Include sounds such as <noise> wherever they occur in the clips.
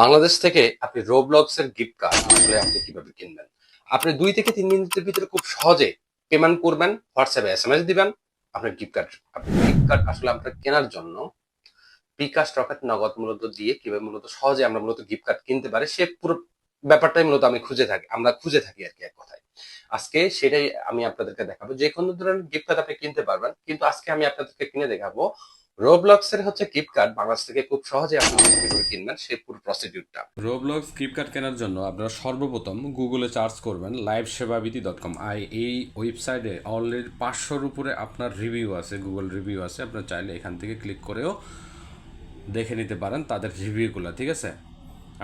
বাংলাদেশ থেকে আপনি রোবলক্স এর গিফট কার্ড আসলে আপনি কীভাবে কিনবেন? আপনি দুই থেকে তিন মিনিটের ভিতরে খুব সহজে পেমেন্ট করবেন হোয়াটসঅ্যাপে এস এম এস দিবেন, আপনার গিফট কার্ড আপনি গিফট কার্ড আসলে আপনার কেনার জন্য বিকাশ রকেট নগদ মূলত দিয়ে কীভাবে মূলত সহজে আমরা মূলত গিফট কার্ড কিনতে পারি, সে পুরো ব্যাপারটাই মূলত আমি খুঁজে থাকি, আমরা খুঁজে থাকি আর কি এক কথায়। আজকে সেটাই আমি আপনাদেরকে দেখাবো যে কোনো ধরনের গিফট কার্ড আপনি কিনতে পারবেন, কিন্তু আজকে আমি আপনাদেরকে কিনে দেখাবো রোবলক্স এর হচ্ছে গিফট কার্ড বাংলাদেশ থেকে খুব সহজে আপনি কিনবেন সেই পুরো প্রসিডিউরটা রোবলক্স ফ্লিপকার্ট কেনার জন্য আপনারা সর্বপ্রথম গুগলে চার্জ করবেন লাইভ সেবাবিধি ডট কম আই এই ওয়েবসাইটে অলরেডি পাঁচশোর উপরে আপনার রিভিউ আছে গুগল রিভিউ আছে। আপনার চাইলে এখান থেকে ক্লিক করেও দেখে নিতে পারেন তাদের রিভিউগুলো ঠিক আছে?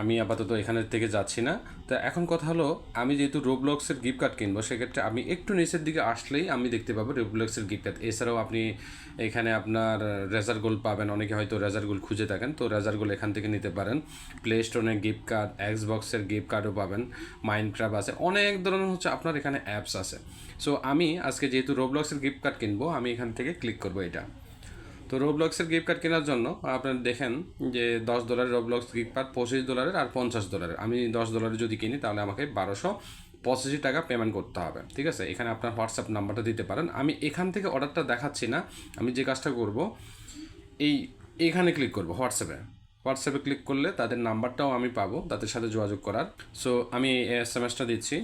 আমি আপাতত এখানে থেকে যাচ্ছি না। তো এখন কথা হলো, আমি যেহেতু রোবলক্সের গিফট কার্ড কিনবো, সেক্ষেত্রে আমি একটু নিচের দিকে আসলেই আমি দেখতে পাবো রোবলক্সের গিফট কার্ড। এছাড়াও আপনি এখানে আপনার রেজার গোল পাবেন, অনেকে হয়তো রেজার গোল খুঁজে থাকেন, তো রেজার গোল এখান থেকে নিতে পারেন। প্লে স্টোরের গিফট কার্ড এক্সবক্সের গিফট কার্ডও পাবেন মাইন্ড ক্রাফট আছে, অনেক ধরনের হচ্ছে আপনার এখানে অ্যাপস আছে। সো আমি আজকে যেহেতু রোবলক্সের গিফট কার্ড কিনবো, আমি এখান থেকে ক্লিক করব এটা। তো রোবলক্সের গিফট কার্ড কেনার জন্য আপনার দেখেন যে দশ ডলারের রোবলক্স গিফট কার্ড পঁচিশ ডলারের আর পঞ্চাশ ডলারের আমি দশ ডলারের যদি কিনি, তাহলে আমাকে বারোশো পঁচাশি টাকা পেমেন্ট করতে হবে। ঠিক আছে? এখানে আপনার হোয়াটসঅ্যাপ নাম্বারটা দিতে পারেন। আমি এখান থেকে অর্ডারটা দেখাচ্ছি না। আমি যে কাজটা করব, এই, এখানে ক্লিক করব হোয়াটসঅ্যাপে হোয়াটসঅ্যাপে ক্লিক করলে তাদের নাম্বারটাও আমি পাবো, তাদের সাথে যোগাযোগ করার। সো আমি এস এম এসটা দিচ্ছি।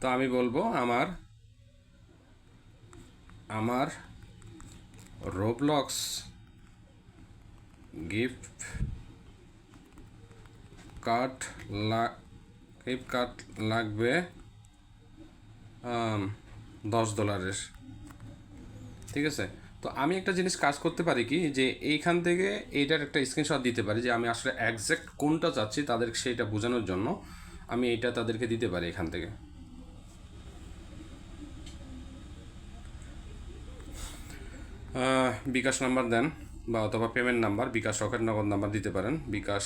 তো আমি বলব, আমার আমার Roblox gift card gift card লাগবে দশ ডলারের ঠিক আছে? তো আমি একটা জিনিস কাজ করতে পারি কি, যে এইখান থেকে এইটার একটা স্ক্রিনশট দিতে পারি, যে আমি আসলে একজ্যাক্ট কোনটা চাচ্ছি তাদের সেইটা বোঝানোর জন্য আমি এইটা তাদেরকে দিতে পারি এখান থেকে। বিকাশ নাম্বার দেন বা অথবা payment number, bKash Rocket Nagad number দিতে পারেন। বিকাশ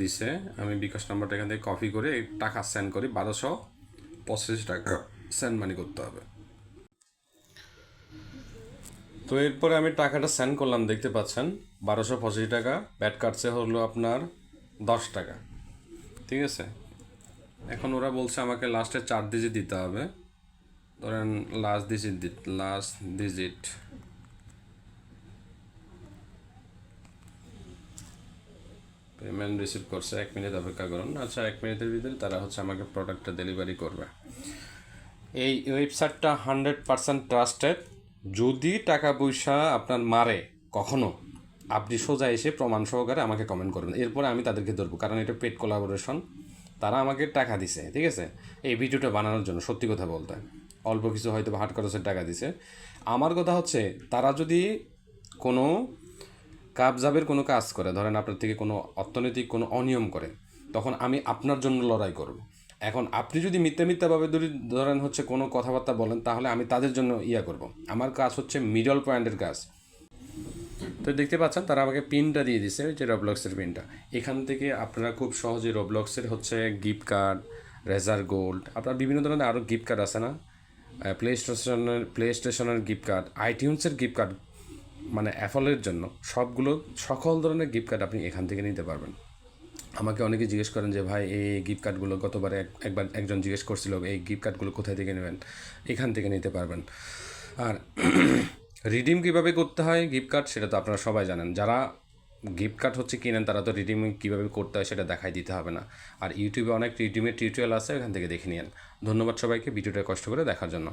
দিছে, আমি বিকাশ নাম্বারটা এখান থেকে কপি করে টাকা সেন্ড করি, বারোশো পঁচিশ টাকা সেন্ড মানি করতে হবে। তো এরপরে আমি টাকাটা সেন্ড করলাম, দেখতে পাচ্ছেন, বারোশো পঁচিশ টাকা ব্যাট কাটছে হলো আপনার দশ টাকা। ঠিক আছে? এখন ওরা বলছে আমাকে লাস্টে চার ডিজিট দিতে হবে। ধরেন last digit last digit payment receive করছে, এক মিনিট অপেক্ষা করুন। আচ্ছা এক মিনিটের ভিতরে তারা হচ্ছে আমাকে প্রোডাক্টটা ডেলিভারি করবে। এই ওয়েবসাইটটা হান্ড্রেড পার্সেন্ট ট্রাস্টেড যদি টাকা পয়সা আপনার মারে কখনো, আপনি সোজা এসে প্রমাণ সহকারে আমাকে কমেন্ট করবেন। এরপরে আমি তাদেরকে ধরবো, কারণ এটা পেড কোলাবোরেশন তারা আমাকে টাকা দিছে, ঠিক আছে? এই ভিডিওটা বানানোর জন্য সত্যি কথা বলতে। অল্প কিছু হয়তো হাট খরচের টাকা দিছে। আমার কথা হচ্ছে, তারা যদি কোনো কাবজাবের কোনো কাজ করে, ধরেন আপনার থেকে কোনো অর্থনৈতিক কোনো অনিয়ম করে, তখন আমি আপনার জন্য লড়াই করব। এখন আপনি যদি মিথ্যা মিথ্যাভাবে ধরি, ধরেন হচ্ছে কোনো কথাবার্তা বলেন, তাহলে আমি তাদের জন্য ইয়া করব। আমার কাজ হচ্ছে মিডল পয়েন্টের কাজ। তো দেখতে পাচ্ছেন, তারা আমাকে পিনটা দিয়ে দিছে, ওই যে রবলক্সের পিনটা। এখান থেকে আপনারা খুব সহজে রবলক্সের হচ্ছে গিফট কার্ড রেজার গোল্ড আপনার বিভিন্ন ধরনের আরও গিফট কার্ড আছে না? প্লে স্টেশনের প্লে স্টেশনের গিফট কার্ড আইটিউন্সের গিফট কার্ড মানে অ্যাপলের জন্য সবগুলো, সকল ধরনের গিফট কার্ড আপনি এখান থেকে নিতে পারবেন। আমাকে অনেকে জিজ্ঞেস করেন যে, ভাই, এই গিফট কার্ডগুলো গতবারে এক- একবার একজন জিজ্ঞেস করছিল, এই গিফট কার্ডগুলো কোথায় থেকে নেবেন? এখান থেকে নিতে পারবেন। আর <clears throat> রিডিম কীভাবে করতে হয় গিফট কার্ড সেটা তো আপনারা সবাই জানেন। যারা গিফট কার্ড হচ্ছে কিনেন তারা তো রিডিম কীভাবে করতে হয় সেটা দেখাই দিতে হবে না। আর ইউটিউবে অনেক রিডিমের টিউটোরিয়াল আছে, ওখান থেকে দেখে নিন ধন্যবাদ সবাইকে ভিডিওটা কষ্ট করে দেখার জন্য।